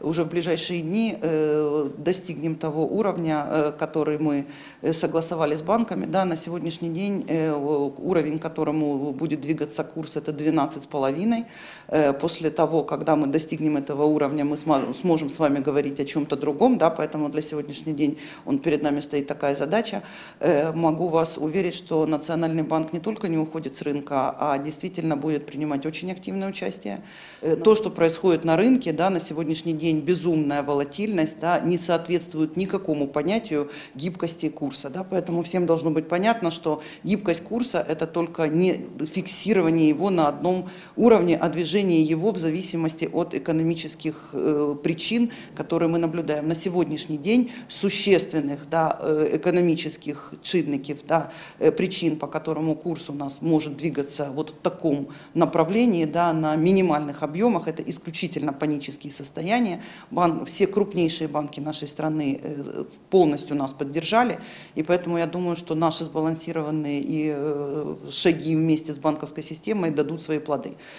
уже в ближайшие дни э, достигнем того уровня, э, который мы э, согласовали с банками. Да, на сегодняшний день уровень, к которому будет двигаться курс, это 12,5. Э, После того, когда мы достигнем этого уровня, мы сможем с вами говорить о чем-то другом, да, поэтому для сегодняшний день он перед нами стоит такая задача. Могу вас уверить, что Национальный банк не только не уходит с рынка, а действительно будет принимать очень активное участие. То, что происходит на рынке, да, на сегодняшний день безумная волатильность, да, не соответствует никакому понятию гибкости курса, да, поэтому всем должно быть понятно, что гибкость курса это только не фиксирование его на одном уровне, а движение его в зависимости от экономических э, причин, которые мы наблюдаем. На сегодняшний день существенных да, э, экономических чинников, да, э, причин, по которому курс у нас может двигаться вот в таком направлении, да, на минимальных объемах, это исключительно панические состояния. Банк, все крупнейшие банки нашей страны э, полностью нас поддержали, и поэтому я думаю, что наши сбалансированные и э, шаги вместе с банковской системой дадут свои плоды.